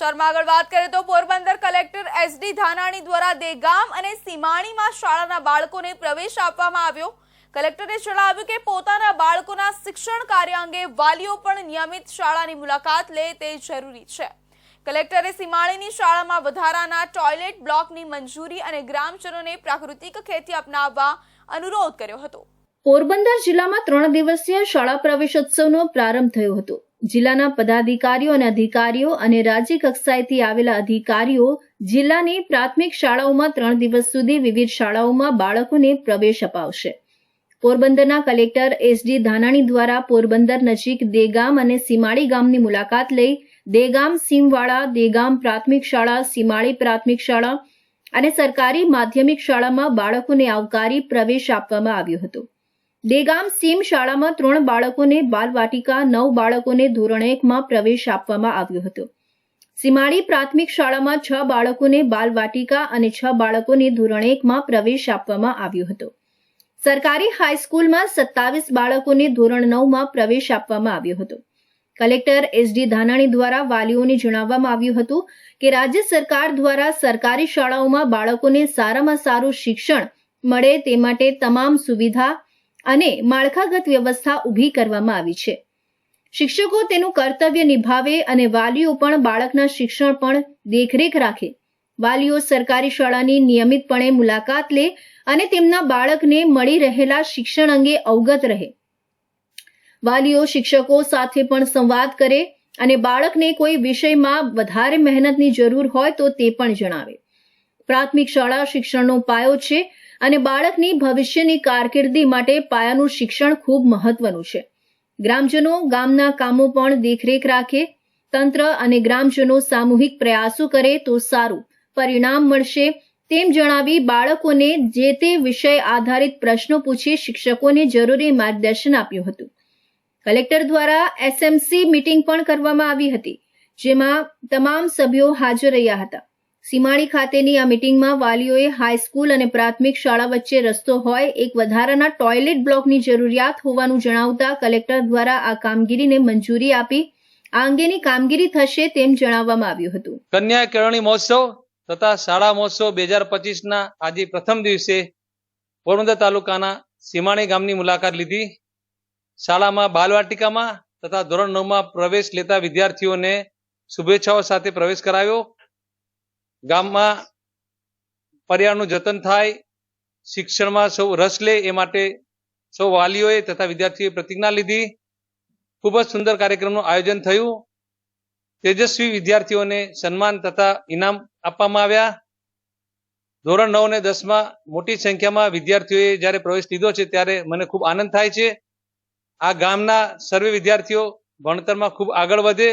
સમાચારમાં આગળ વાત કરીએ તો પોરબંદર કલેક્ટર એસડી ધાનાણી દ્વારા દેગામ અને સીમાણીમાં શાળાના બાળકોને પ્રવેશ આપવામાં આવ્યો. કલેક્ટરે જણાવ્યું કે પોતાના બાળકોના શિક્ષણ કાર્ય અંગે વાલીઓ પણ નિયમિત શાળાની મુલાકાત લે તે જરૂરી છે. કલેક્ટરે સીમાણીની શાળામાં વધારાના ટોયલેટ બ્લોકની મંજૂરી અને ગ્રામજનોને પ્રાકૃતિક ખેતી અપનાવવા અનુરોધ કર્યો હતો. પોરબંદર જિલ્લામાં ત્રણ દિવસીય શાળા પ્રવેશોત્સવનો પ્રારંભ થયો હતો. જિલ્લાના પદાધિકારીઓ અને અધિકારીઓ અને રાજ્ય કક્ષાએથી આવેલા અધિકારીઓ જિલ્લાની પ્રાથમિક શાળાઓમાં ત્રણ દિવસ સુધી વિવિધ શાળાઓમાં બાળકોને પ્રવેશ અપાવશે. પોરબંદરના કલેક્ટર એસડી ધાનાણી દ્વારા પોરબંદર નજીક દેગામ અને સીમાડી ગામની મુલાકાત લઈ દેગામ, સીમવાળા, દેગામ પ્રાથમિક શાળા સીમાડી પ્રાથમિક શાળા અને સરકારી માધ્યમિક શાળામાં બાળકોને આવકારી પ્રવેશ આપવામાં આવ્યો હતો. દેગામ સીમ શાળામાં ત્રણ બાળકોને બાલવાટિકા, નવ બાળકોને ધોરણ એકમાં પ્રવેશ આપવામાં આવ્યો હતો. સીમાડી પ્રાથમિક શાળામાં છ બાળકોને બાલવાટિકા અને છ બાળકોને ધોરણ એકમાં પ્રવેશ આપવામાં આવ્યો હતો. સરકારી હાઈસ્કૂલમાં સત્તાવીસ બાળકોને ધોરણ નવમાં પ્રવેશ આપવામાં આવ્યો હતો. કલેક્ટર એસડી ધાનાણી દ્વારા વાલીઓને જણાવવામાં આવ્યું હતું કે રાજ્ય સરકાર દ્વારા સરકારી શાળાઓમાં બાળકોને સારામાં સારું શિક્ષણ મળે તે માટે તમામ સુવિધા અને માળખાગત વ્યવસ્થા ઊભી કરવામાં આવી છે. શિક્ષકો તેનું કર્તવ્ય નિભાવે અને વાલીઓ પણ બાળકના શિક્ષણ પણ દેખરેખ રાખે. વાલીઓ સરકારી શાળાની નિયમિતપણે મુલાકાત લે અને તેમના બાળકને મળી રહેલા શિક્ષણ અંગે અવગત રહે. વાલીઓ શિક્ષકો સાથે પણ સંવાદ કરે અને બાળકને કોઈ વિષયમાં વધારે મહેનતની જરૂર હોય તો તે પણ જણાવે. પ્રાથમિક શાળા શિક્ષણનો પાયો છે અને બાળકની ભવિષ્યની કારકિર્દી માટે પાયાનું શિક્ષણ ખૂબ મહત્વનું છે. ગ્રામજનો ગામના કામો પણ દેખરેખ રાખે, તંત્ર અને ગ્રામજનો સામૂહિક પ્રયાસો કરે તો સારું પરિણામ મળશે, તેમ જણાવી બાળકોને જે તે વિષય આધારિત પ્રશ્નો પૂછી શિક્ષકોને જરૂરી માર્ગદર્શન આપ્યું હતું. કલેક્ટર દ્વારા એસએમસી મીટિંગ પણ કરવામાં આવી હતી, જેમાં તમામ સભ્યો હાજર રહ્યા હતા. સીમાડી ખાતેની આ મીટિંગમાં વાલીઓએ હાઈસ્કૂલ અને પ્રાથમિક શાળા વચ્ચે રસ્તો હોય એક વધારાના ટોયલેટ બ્લોકની જરૂરિયાત હોવાનું જણાવતા કલેક્ટર દ્વારા આ કામગીરીને મંજૂરી આપી. આ અંગેની કામગીરી થશે તેમ જણાવવામાં આવ્યું હતું. કન્યા કેળવણી મહોત્સવ તથા શાળા મહોત્સવ બે હજાર પચીસના આજે પ્રથમ દિવસે પોરબંદર તાલુકાના સીમાણી ગામની મુલાકાત લીધી. શાળામાં બાલવાટિકામાં તથા ધોરણ નવમાં પ્રવેશ લેતા વિદ્યાર્થીઓને શુભેચ્છાઓ સાથે પ્રવેશ કરાવ્યો ગામમાં પર્યાવરણનું જતન થાય, શિક્ષણમાં સૌ રસ લે એ માટે સૌ વાલીઓએ તથા વિદ્યાર્થીઓએ પ્રતિજ્ઞા લીધી. ખૂબ જ સુંદર કાર્યક્રમનું આયોજન થયું. તેજસ્વી વિદ્યાર્થીઓને સન્માન તથા ઇનામ આપવામાં આવ્યા. ધોરણ નવ અને દસમાં મોટી સંખ્યામાં વિદ્યાર્થીઓએ જ્યારે પ્રવેશ લીધો છે ત્યારે મને ખૂબ આનંદ થાય છે. આ ગામના સર્વે વિદ્યાર્થીઓ ભણતરમાં ખૂબ આગળ વધે.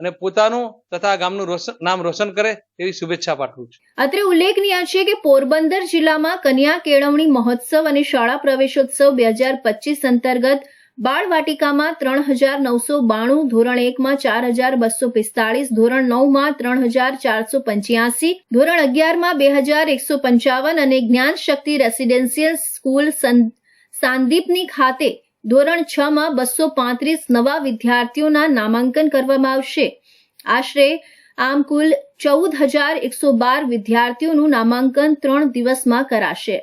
અને પોતાનું તથા ગામનું નામ રોશન કરે એવી શુભેચ્છા પાઠવું છું. અત્રે ઉલ્લેખનીય છે કે પોરબંદર જિલ્લામાં કન્યા કેળવણી મહોત્સવ અને શાળા પ્રવેશોત્સવ બે હજાર પચીસ અંતર્ગત બાળવાટિકામાં ત્રણ હજાર નવસો બાણું, ધોરણ એકમાં ચાર હજાર બસો પિસ્તાળીસ, ધોરણ નવમાં ત્રણ હજાર ચારસો પંચ્યાસી, ધોરણ અગિયારમાં બે હજાર એકસો પંચાવન અને જ્ઞાન શક્તિ રેસિડેન્શિયલ સ્કૂલ સાંદીપની ખાતે ધોરણ છ માં બસો પાંત્રીસ નવા વિદ્યાર્થીઓના નામાંકન કરવામાં આવશે. આશરે આમ કુલ ચૌદ હજાર એકસો બાર વિદ્યાર્થીઓનું નામાંકન ત્રણ દિવસમાં કરાશે.